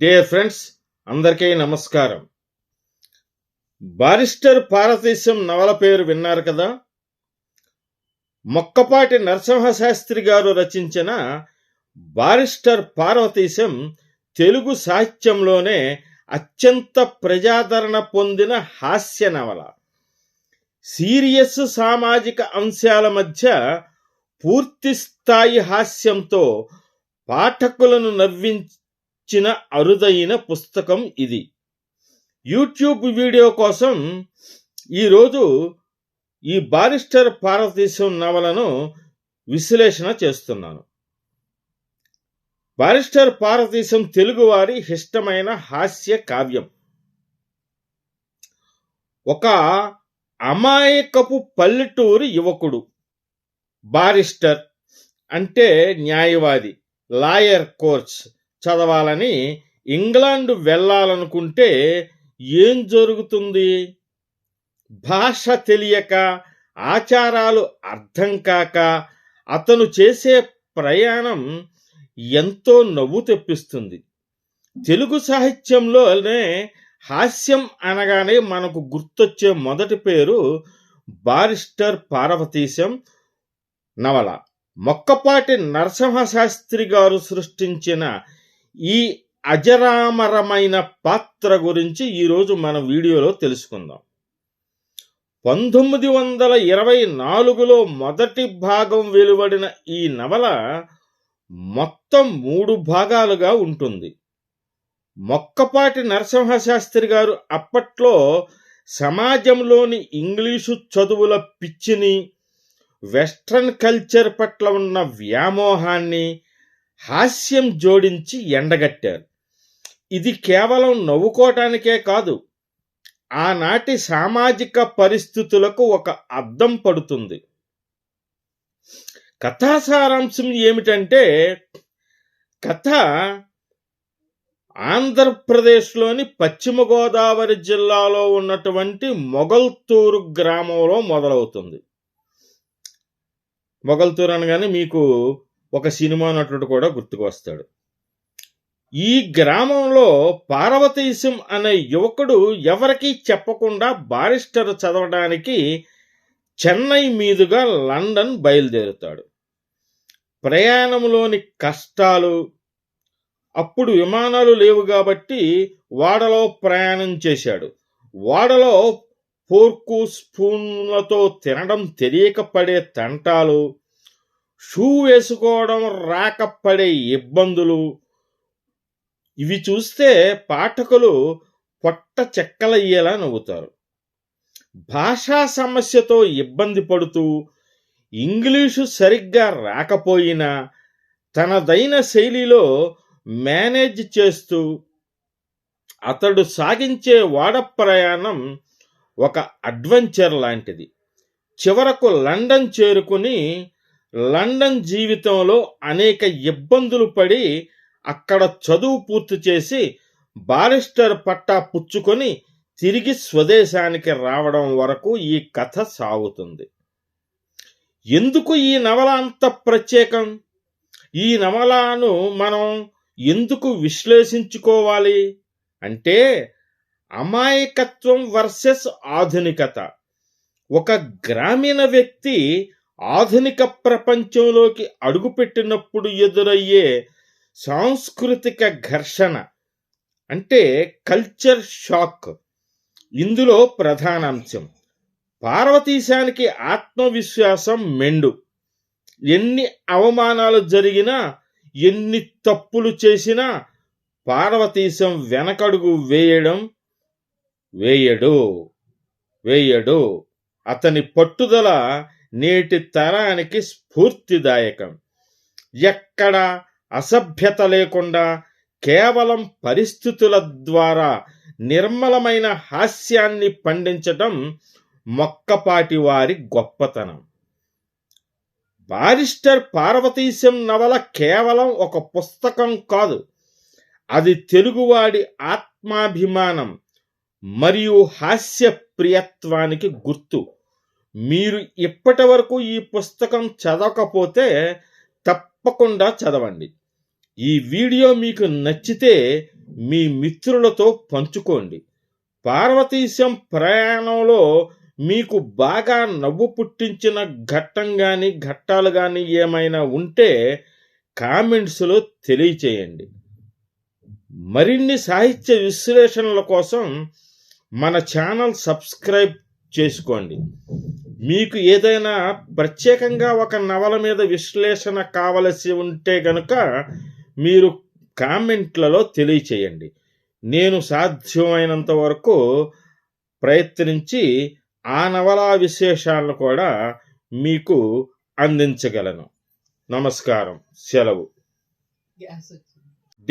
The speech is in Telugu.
డియర్ ఫ్రెండ్స్ అందరికీ నమస్కారం. బారిస్టర్ పారతీశం నవల పేరు విన్నారు కదా? మొక్కపాటి నరసింహశాస్త్రి గారు రచించిన బారిస్టర్ పార్వతీశం తెలుగు సాహిత్యంలోనే అత్యంత ప్రజాదరణ పొందిన హాస్య నవల. సీరియస్ సామాజిక అంశాల మధ్య పూర్తి స్థాయి హాస్యంతో పాఠకులను ఇచ్చిన అరుదైన పుస్తకం ఇది. యూట్యూబ్ వీడియో కోసం ఈరోజు ఈ బారిస్టర్ పార్వతీశం నవలను విశ్లేషణ చేస్తున్నాను. బారిస్టర్ పార్వతీశం తెలుగువారి ఇష్టమైన హాస్య కావ్యం. ఒక అమాయకపు పల్లెటూరు యువకుడు బారిస్టర్ అంటే న్యాయవాది లాయర్ కోర్స్ చదవాలని ఇంగ్లాండ్ వెళ్ళాలనుకుంటే ఏం జరుగుతుంది? భాష తెలియక ఆచారాలు అర్థం కాక అతను చేసే ప్రయాణం ఎంతో నవ్వు తెప్పిస్తుంది. తెలుగు సాహిత్యంలోనే హాస్యం అనగానే మనకు గుర్తొచ్చే మొదటి పేరు బారిస్టర్ పార్వతీశం నవల. మొక్కపాటి నరసింహశాస్త్రి గారు సృష్టించిన ఈ అజరామరమైన పాత్ర గురించి ఈరోజు మన వీడియోలో తెలుసుకుందాం. పంతొమ్మిది వందల ఇరవై నాలుగులో మొదటి భాగం వెలువడిన ఈ నవల మొత్తం మూడు భాగాలుగా ఉంటుంది. మొక్కపాటి నరసింహశాస్త్రి గారు అప్పట్లో సమాజంలోని ఇంగ్లీషు చదువుల పిచ్చిని వెస్ట్రన్ కల్చర్ పట్ల ఉన్న వ్యామోహాన్ని హాస్యం జోడించి ఎండగట్టారు. ఇది కేవలం నవ్వుకోవటానికే కాదు ఆనాటి సామాజిక పరిస్థితులకు ఒక అద్దం పడుతుంది. కథా సారాంశం ఏమిటంటే కథ ఆంధ్రప్రదేశ్లోని పశ్చిమ గోదావరి జిల్లాలో ఉన్నటువంటి మొగల్తూరు గ్రామంలో మొదలవుతుంది. మొగల్తూరు అనగానే మీకు ఒక సినిమా నటుడు కూడా గుర్తుకు వస్తాడు ఈ గ్రామంలో పార్వతీశం అనే యువకుడు ఎవరికీ చెప్పకుండా బారిస్టర్ చదవడానికి చెన్నై మీదుగా లండన్ బయలుదేరుతాడు. ప్రయాణంలోని కష్టాలు అప్పుడు విమానాలు లేవు కాబట్టి వాడలో ప్రయాణం చేశాడు. వాడలో ఫోర్కు స్పూన్లతో తినడం తెలియక పడే తంటాలు షూ వేసుకోవడం రాకపడే ఇబ్బందులు. ఇవి చూస్తే పాఠకులు పొట్ట చెక్కలయ్యేలా నవ్వుతారు. భాషా సమస్యతో ఇబ్బంది పడుతూ ఇంగ్లీషు సరిగ్గా రాకపోయినా తనదైన శైలిలో మేనేజ్ చేస్తూ అతడు సాగించే వాడ ప్రయాణం ఒక అడ్వెంచర్ లాంటిది. చివరకు లండన్ చేరుకుని లండన్ జీవితంలో అనేక ఇబ్బందులు పడి అక్కడ చదువు పూర్తి చేసి బారిస్టర్ పట్టా పుచ్చుకొని తిరిగి స్వదేశానికి రావడం వరకు ఈ కథ సాగుతుంది. ఎందుకు ఈ నవల అంత ప్రత్యేకం? ఈ నవలను మనం ఎందుకు విశ్లేషించుకోవాలి? అంటే అమాయకత్వం వర్సెస్ ఆధునికత. ఒక గ్రామీణ వ్యక్తి ఆధునిక ప్రపంచంలోకి అడుగుపెట్టినప్పుడు ఎదురయ్యే సాంస్కృతిక ఘర్షణ అంటే కల్చర్ షాక్ ఇందులో ప్రధానాంశం పార్వతీశానికి ఆత్మవిశ్వాసం మెండు. ఎన్ని అవమానాలు జరిగినా ఎన్ని తప్పులు చేసినా పార్వతీశం వెనకడుగు వేయడం వేయడు వేయడు. అతని పట్టుదల నేటి తరానికి స్ఫూర్తిదాయకం. ఎక్కడ అసభ్యత లేకుండా కేవలం పరిస్థితుల ద్వారా నిర్మలమైన హాస్యాన్ని పండించటం మొక్కపాటి వారి గొప్పతనం. బారిస్టర్ పార్వతీశం నవల కేవలం ఒక పుస్తకం కాదు. అది తెలుగువాడి ఆత్మాభిమానం మరియు హాస్య ప్రియత్వానికి గుర్తు. మీరు ఇప్పటి వరకు ఈ పుస్తకం చదవకపోతే తప్పకుండా చదవండి. ఈ వీడియో మీకు నచ్చితే మీ మిత్రులతో పంచుకోండి. పార్వతీశం ప్రయాణంలో మీకు బాగా నవ్వు పుట్టించిన ఘట్టం కానీ ఘట్టాలు కానీ ఏమైనా ఉంటే కామెంట్స్లో తెలియచేయండి. మరిన్ని సాహిత్య విశ్లేషణల కోసం మన ఛానల్ సబ్స్క్రైబ్ చేసుకోండి. మీకు ఏదైనా ప్రత్యేకంగా ఒక నవల మీద విశ్లేషణ కావలసి ఉంటే గనుక మీరు కామెంట్లలో తెలియచేయండి. నేను సాధ్యమైనంత వరకు ప్రయత్నించి ఆ నవలా విశేషాలను కూడా మీకు అందించగలను. నమస్కారం. సెలవు. గ్యాస్